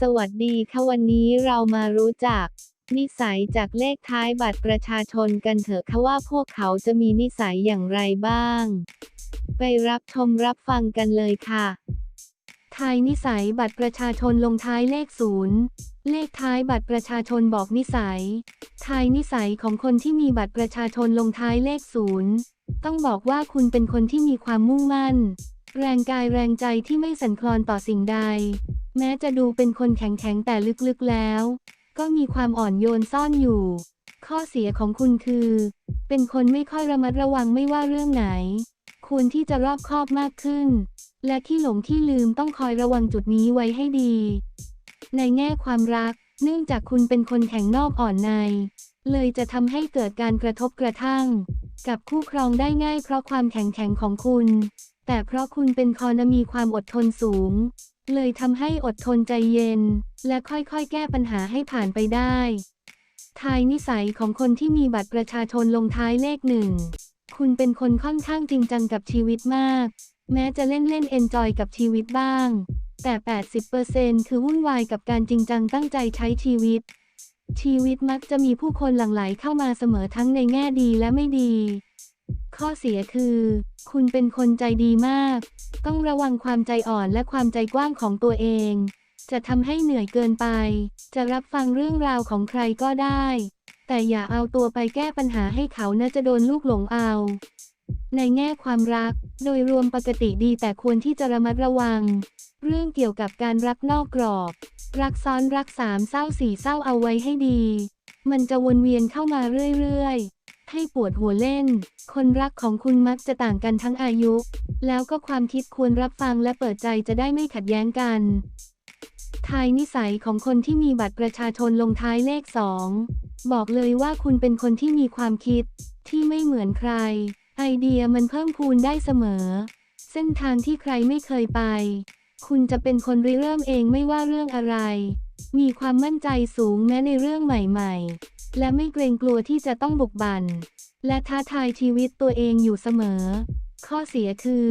สวัสดีค่ะวันนี้เรามารู้จัก นิสัยจากเลขท้ายบัตรประชาชนกันเถอะค่ะว่าพวกเขาจะมีนิสัยอย่างไรบ้าง ไปรับชมรับฟังกันเลยค่ะทายนิสัยบัตรประชาชนลงท้ายเลขศูนย์เลขท้ายบัตรประชาชนบอกนิสัย ทายนิสัยของคนที่มีบัตรประชาชนลงท้ายเลขศูนย์ต้องบอกว่าคุณเป็นคนที่มีความมุ่งมั่น แรงกายแรงใจที่ไม่สั่นคลอนต่อสิ่งใด แม้จะดูเป็นคนแข็งๆแต่ลึกๆแล้ว ก็มีความอ่อนโยนซ่อนอยู่ ข้อเสียของคุณคือ เป็นคนไม่ค่อยระมัดระวังไม่ว่าเรื่องไหน ควรที่จะรอบคอบมากขึ้น และที่หลงที่ลืมต้องคอยระวังจุดนี้ไว้ให้ดี ในแง่ความรัก เนื่องจากคุณเป็นคนแข็งนอกอ่อนใน เลยจะทำให้เกิดการกระทบกระทั่ง กับคู่ครองได้ง่ายเพราะความแข็งแข็งของคุณ แต่เพราะคุณเป็นคอนมีความอดทนสูง เลยทำให้อดทนใจเย็น และค่อยๆ แก้ปัญหาให้ผ่านไปได้ทายนิสัยของคนที่มีบัตรประชาชนลงท้ายเลขหนึ่ง คุณเป็นคนค่อนข้างจริงจังกับชีวิตมาก แม้จะเล่นเล่นเอนจอยกับชีวิตบ้าง แต่ 80%คือวุ่นวายกับการจริงจังตั้งใจใช้ชีวิต ชีวิตมักจะมีผู้คนหลั่งไหลเข้ามาเสมอทั้งในแง่ดีและไม่ดี ข้อเสียคือ คุณเป็นคนใจดีมาก ต้องระวังความใจอ่อนและความใจกว้างของตัวเอง จะทำให้เหนื่อยเกินไป จะรับฟังเรื่องราวของใครก็ได้ แต่อย่าเอาตัวไปแก้ปัญหาให้เขานะจะโดนลูกหลงเอา ในแง่ความรัก โดยรวมปกติดีแต่ควรที่จะระมัดระวัง เรื่องเกี่ยวกับการรักนอกกรอบ รักซ้อนรักสามเศร้าสี่เศร้าเอาไว้ให้ดี มันจะวนเวียนเข้ามาเรื่อยๆ ให้ปวดหัวเล่น คนรักของคุณมักจะต่างกันทั้งอายุ แล้วก็ความคิดควรรับฟังและเปิดใจจะได้ไม่ขัดแย้งกัน ทายนิสัยของคนที่มีบัตรประชาชนลงท้ายเลขสอง บอกเลยว่าคุณเป็นคนที่มีความคิดที่ไม่เหมือนใคร ไอเดียมันเพิ่มพูนได้เสมอ เส้นทางที่ใครไม่เคยไป คุณจะเป็นคนริเริ่มเองไม่ว่าเรื่องอะไร มีความมั่นใจสูงแม้ในเรื่องใหม่ ๆ และไม่เกรงกลัวที่จะต้องบุกบัน และท้าทายชีวิตตัวเองอยู่เสมอ ข้อเสียคือ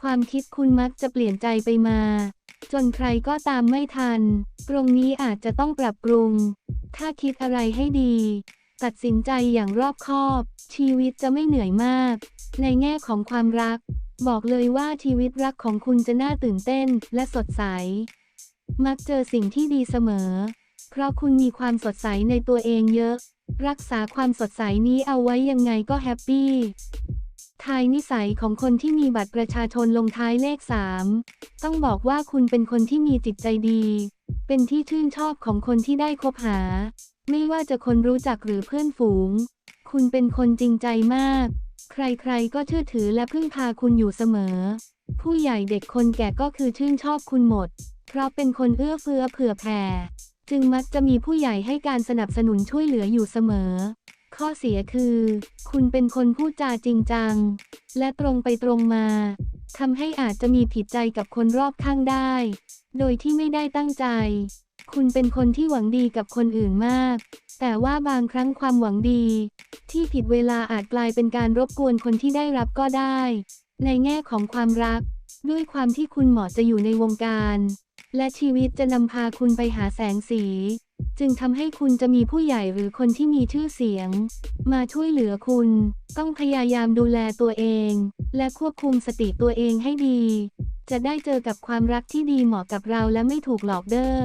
ความคิดคุณมักจะเปลี่ยนใจไปมา จนใครก็ตามไม่ทัน ตรงนี้อาจจะต้องปรับปรุง ถ้าคิดอะไรให้ดี ตัดสินใจอย่างรอบคอบ ชีวิตจะไม่เหนื่อยมาก ในแง่ของความรัก บอกเลยว่าชีวิตรักของคุณจะน่าตื่นเต้นและสดใส มักเจอสิ่งที่ดีเสมอ เพราะคุณมีความสดใสในตัวเองเยอะ รักษาความสดใสนี้เอาไว้ยังไงก็แฮปปี้ทายนิสัยของคนที่มีบัตรประชาชนลงท้ายเลข 3 ต้องบอกว่าคุณเป็นคนที่มีจิตใจดี เป็นที่ชื่นชอบของคนที่ได้คบหา ไม่ว่าจะคนรู้จักหรือเพื่อนฝูง คุณเป็นคนจริงใจมาก ใครๆก็เชื่อถือและพึ่งพาคุณอยู่เสมอ ผู้ใหญ่เด็กคนแก่ก็คือชื่นชอบคุณหมด เพราะเป็นคนเอื้อเฟื้อเผื่อแผ่ จึงมักจะมีผู้ใหญ่ให้การสนับสนุนช่วยเหลืออยู่เสมอ ข้อเสียคือ คุณเป็นคนพูดจาจริงจัง และตรงไปตรงมาทำให้อาจจะมีผิดใจกับคนรอบข้างได้ โดยที่ไม่ได้ตั้งใจ คุณเป็นคนที่หวังดีกับคนอื่นมาก แต่ว่าบางครั้งความหวังดี ที่ผิดเวลาอาจกลายเป็นการรบกวนคนที่ได้รับก็ได้ ในแง่ของความรัก ด้วยความที่คุณเหมาะจะอยู่ในวงการ และชีวิตจะนำพาคุณไปหาแสงสี จึงทำให้คุณจะมีผู้ใหญ่หรือคนที่มีชื่อเสียง มาช่วยเหลือคุณ ต้องพยายามดูแลตัวเอง และควบคุมสติตัวเองให้ดี จะได้เจอกับความรักที่ดีเหมาะกับเราและไม่ถูกหลอกเด้อ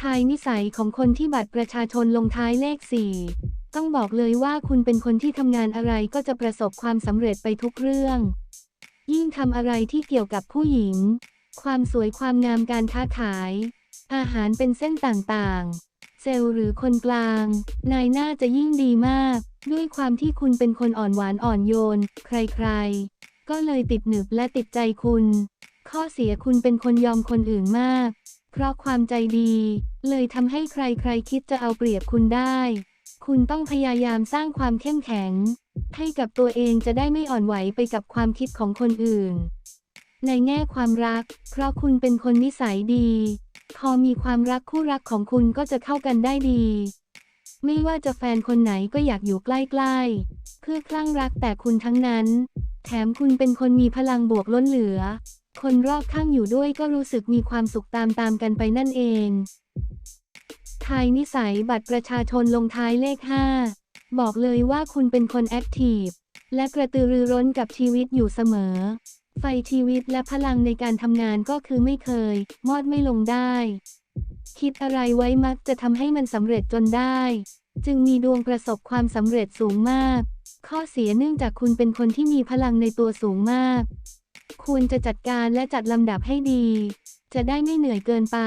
ทายนิสัยของคนที่บัตรประชาชนลงท้ายเลข4ต้องบอกเลยว่าคุณเป็นคนที่ทำงานอะไรก็จะประสบความสำเร็จไปทุกเรื่อง ยิ่งทำอะไรที่เกี่ยวกับผู้หญิง ความสวยความงามการค้าขาย อาหารเป็นเส้นต่างๆ เซลล์หรือคนกลาง นายหน้าจะยิ่งดีมาก ด้วยความที่คุณเป็นคนอ่อนหวานอ่อนโยน ใครๆ ก็เลยติดหนึบและติดใจคุณ ข้อเสียคุณเป็นคนยอมคนอื่นมาก เพราะความใจดี เลยทำให้ใครๆคิดจะเอาเปรียบคุณได้ คุณต้องพยายามสร้างความเข้มแข็ง ให้กับตัวเองจะได้ไม่อ่อนไหวไปกับความคิดของคนอื่น ในแง่ความรัก เพราะคุณเป็นคนนิสัยดี พอมีความรักคู่รักของคุณก็จะเข้ากันได้ดี ไม่ว่าจะแฟนคนไหนก็อยากอยู่ใกล้ๆ เพื่อคลั่งรักแต่คุณทั้งนั้น แถมคุณเป็นคนมีพลังบวกล้นเหลือ คนรอบข้างอยู่ด้วยก็รู้สึกมีความสุขตามๆกันไปนั่นเองทายนิสัยบัตรประชาชนลงท้ายเลข 5 บอกเลยว่าคุณเป็นคนแอคทีฟและกระตือรือร้นกับชีวิตอยู่เสมอ ไฟชีวิตและพลังในการทำงานก็คือไม่เคย มอดไม่ลงได้ คิดอะไรไว้มักจะทำให้มันสำเร็จจนได้ จึงมีดวงประสบความสำเร็จสูงมาก ข้อเสียเนื่องจากคุณเป็นคนที่มีพลังในตัวสูงมากควรจะจัดการและจัดลำดับให้ดี จะได้ไม่เหนื่อยเกินไป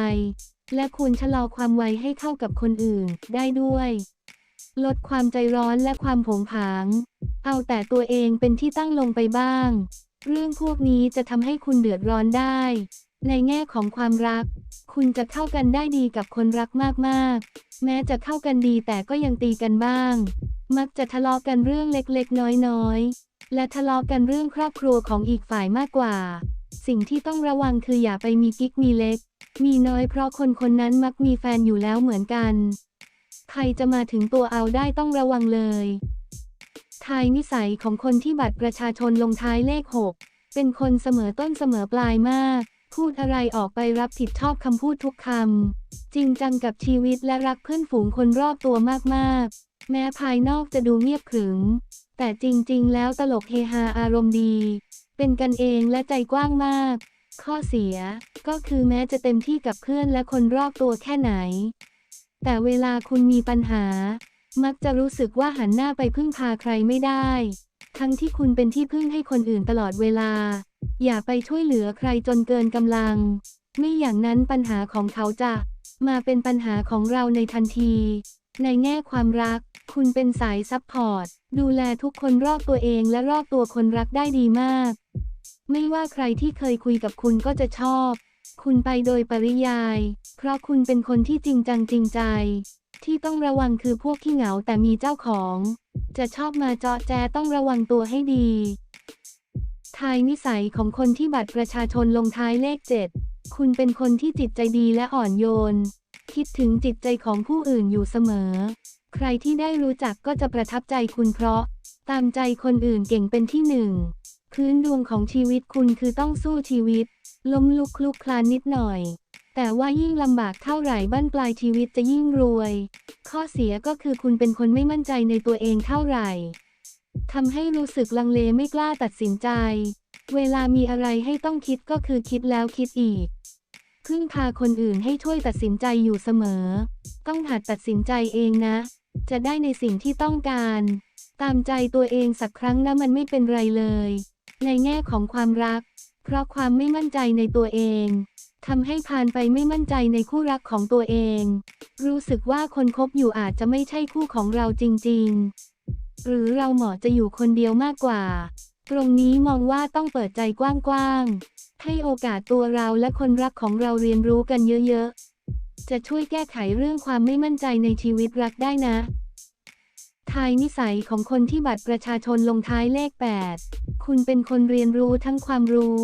และควรชะลอความไวให้เข้ากับคนอื่นได้ด้วยลดความใจร้อนและความผงผาง เอาแต่ตัวเองเป็นที่ตั้งลงไปบ้าง เรื่องพวกนี้จะทำให้คุณเดือดร้อนได้ ในแง่ของความรัก คุณจะเข้ากันได้ดีกับคนรักมากๆ แม้จะเข้ากันดีแต่ก็ยังตีกันบ้าง มักจะทะเลาะกันเรื่องเล็กๆ น้อยๆ และทะเลาะกันเรื่องครอบครัวของอีกฝ่ายมากกว่า สิ่งที่ต้องระวังคืออย่าไปมีกิ๊กมีเล็ก มีน้อยเพราะคนคนนั้นมักมีแฟนอยู่แล้วเหมือนกัน ใครจะมาถึงตัวเอาได้ต้องระวังเลย ทายนิสัยของคนที่บัตรประชาชนลงท้ายเลข 6 เป็นคนเสมอต้นเสมอปลายมาก พูดอะไรออกไปรับผิดชอบคำพูดทุกคำ จริงจังกับชีวิตและรักเพื่อนฝูงคนรอบตัวมากๆ แม้ภายนอกจะดูเงียบขรึม แต่จริงๆ แล้วตลกเฮฮาอารมณ์ดี เป็นกันเองและใจกว้างมาก ข้อเสียก็คือแม้จะเต็มที่กับเพื่อนและคนรอบตัวแค่ไหน แต่เวลาคุณมีปัญหา มักจะรู้สึกว่าหันหน้าไปพึ่งพาใครไม่ได้ ทั้งที่คุณเป็นที่พึ่งให้คนอื่นตลอดเวลา อย่าไปช่วยเหลือใครจนเกินกำลัง ไม่อย่างนั้นปัญหาของเขาจะมาเป็นปัญหาของเราในทันที ในแง่ความรัก คุณเป็นสายซัพพอร์ต ดูแลทุกคนรอบตัวเองและรอบตัวคนรักได้ดีมาก ไม่ว่าใครที่เคยคุยกับคุณก็จะชอบ คุณไปโดยปริยาย เพราะคุณเป็นคนที่จริงจังจริงใจ ที่ต้องระวังคือพวกที่เหงาแต่มีเจ้าของ จะชอบมาเจาะแจต้องระวังตัวให้ดี ทายนิสัยของคนที่บัตรประชาชนลงท้ายเลข7คุณเป็นคนที่จิตใจดีและอ่อนโยน คิดถึงจิตใจของผู้อื่นอยู่เสมอ ใครที่ได้รู้จักก็จะประทับใจคุณเพราะ ตามใจคนอื่นเก่งเป็นที่หนึ่งพื้นดวงของชีวิตคุณคือต้องสู้ชีวิต ล้มลุกคลุกคลานนิดหน่อย แต่ว่ายิ่งลำบากเท่าไหร่บ้านปลายชีวิตจะยิ่งรวย ข้อเสียก็คือคุณเป็นคนไม่มั่นใจในตัวเองเท่าไหร่ทำให้รู้สึกลังเลไม่กล้าตัดสินใจ เวลามีอะไรให้ต้องคิดก็คือคิดแล้วคิดอีกพึ่งพาคนอื่นให้ช่วยตัดสินใจอยู่เสมอ ต้องหัดตัดสินใจเองนะ จะได้ในสิ่งที่ต้องการ ตามใจตัวเองสักครั้งนะมันไม่เป็นไรเลย ในแง่ของความรัก เพราะความไม่มั่นใจในตัวเอง ทำให้ผ่านไปไม่มั่นใจในคู่รักของตัวเอง รู้สึกว่าคนคบอยู่อาจจะไม่ใช่คู่ของเราจริง ๆ หรือเราเหมาะจะอยู่คนเดียวมากกว่า ตรงนี้มองว่าต้องเปิดใจกว้างๆ ให้โอกาสตัวเราและคนรักของเราเรียนรู้กันเยอะๆ จะช่วยแก้ไขเรื่องความไม่มั่นใจในชีวิตรักได้นะ ทายนิสัยของคนที่บัตรประชาชนลงท้ายเลข 8 คุณเป็นคนเรียนรู้ทั้งความรู้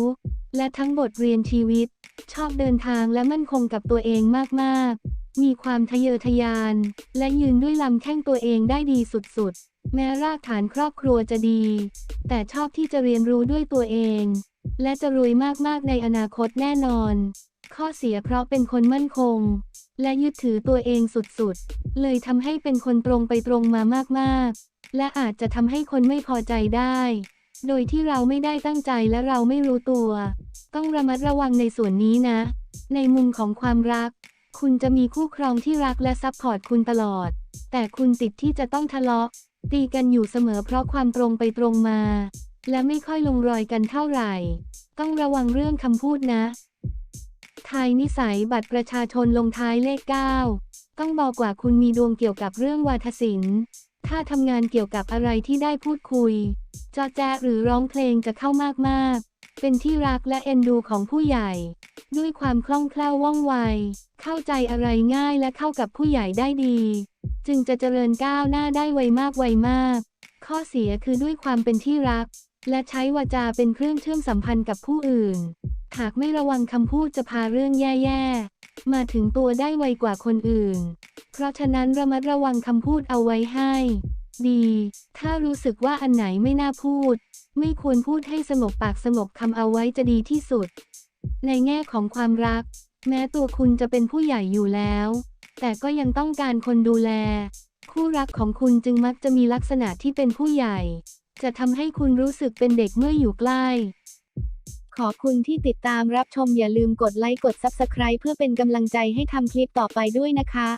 และทั้งบทเรียนชีวิต ชอบเดินทางและมั่นคงกับตัวเองมากๆ มีความทะเยอทะยาน และยืนด้วยลำแข้งตัวเองได้ดีสุดๆ แม้รากฐานครอบครัวจะดี แต่ชอบที่จะเรียนรู้ด้วยตัวเอง และจะรวยมากๆในอนาคตแน่นอน ข้อเสียเพราะเป็นคนมั่นคง และยึดถือตัวเองสุดๆ เลยทำให้เป็นคนตรงไปตรงมามากๆ และอาจจะทำให้คนไม่พอใจได้ โดยที่เราไม่ได้ตั้งใจและเราไม่รู้ตัว ต้องระมัดระวังในส่วนนี้นะ ในมุมของความรัก คุณจะมีคู่ครองที่รักและซัพพอร์ตคุณตลอด แต่คุณติดที่จะต้องทะเลาะ ตีกันอยู่เสมอเพราะความตรงไปตรงมา และไม่ค่อยลงรอยกันเท่าไหร่ ต้องระวังเรื่องคำพูดนะทายนิสัยบัตรประชาชนลงท้ายเลข 9 ต้องบอกว่าคุณมีดวงเกี่ยวกับเรื่องวาทศิลป์ ถ้าทำงานเกี่ยวกับอะไรที่ได้พูดคุย จอแจหรือร้องเพลงจะเข้ามากๆ เป็นที่รักและเอ็นดูของผู้ใหญ่ ด้วยความคล่องแคล่วว่องไว เข้าใจอะไรง่ายและเข้ากับผู้ใหญ่ได้ดี จึงจะเจริญก้าวหน้าได้ไวมากไวมาก ข้อเสียคือด้วยความเป็นที่รัก และใช้วาจาเป็นเครื่องเชื่อมสัมพันธ์กับผู้อื่น หากไม่ระวังคำพูดจะพาเรื่องแย่ๆ มาถึงตัวได้ไวกว่าคนอื่น เพราะฉะนั้นระมัดระวังคำพูดเอาไว้ให้ ดี ถ้ารู้สึกว่าอันไหนไม่น่าพูด ไม่ควรพูดให้สงบปากสงบคำเอาไว้จะดีที่สุด ในแง่ของความรัก แม้ตัวคุณจะเป็นผู้ใหญ่อยู่แล้ว แต่ก็ยังต้องการคนดูแล คู่รักของคุณจึงมักจะมีลักษณะที่เป็นผู้ใหญ่ จะทำให้คุณรู้สึกเป็นเด็กเมื่ออยู่ใกล้ขอบคุณที่ติดตามรับชมอย่าลืมกดไลค์กด Subscribe เพื่อเป็นกำลังใจให้ทำคลิปต่อไปด้วยนะคะ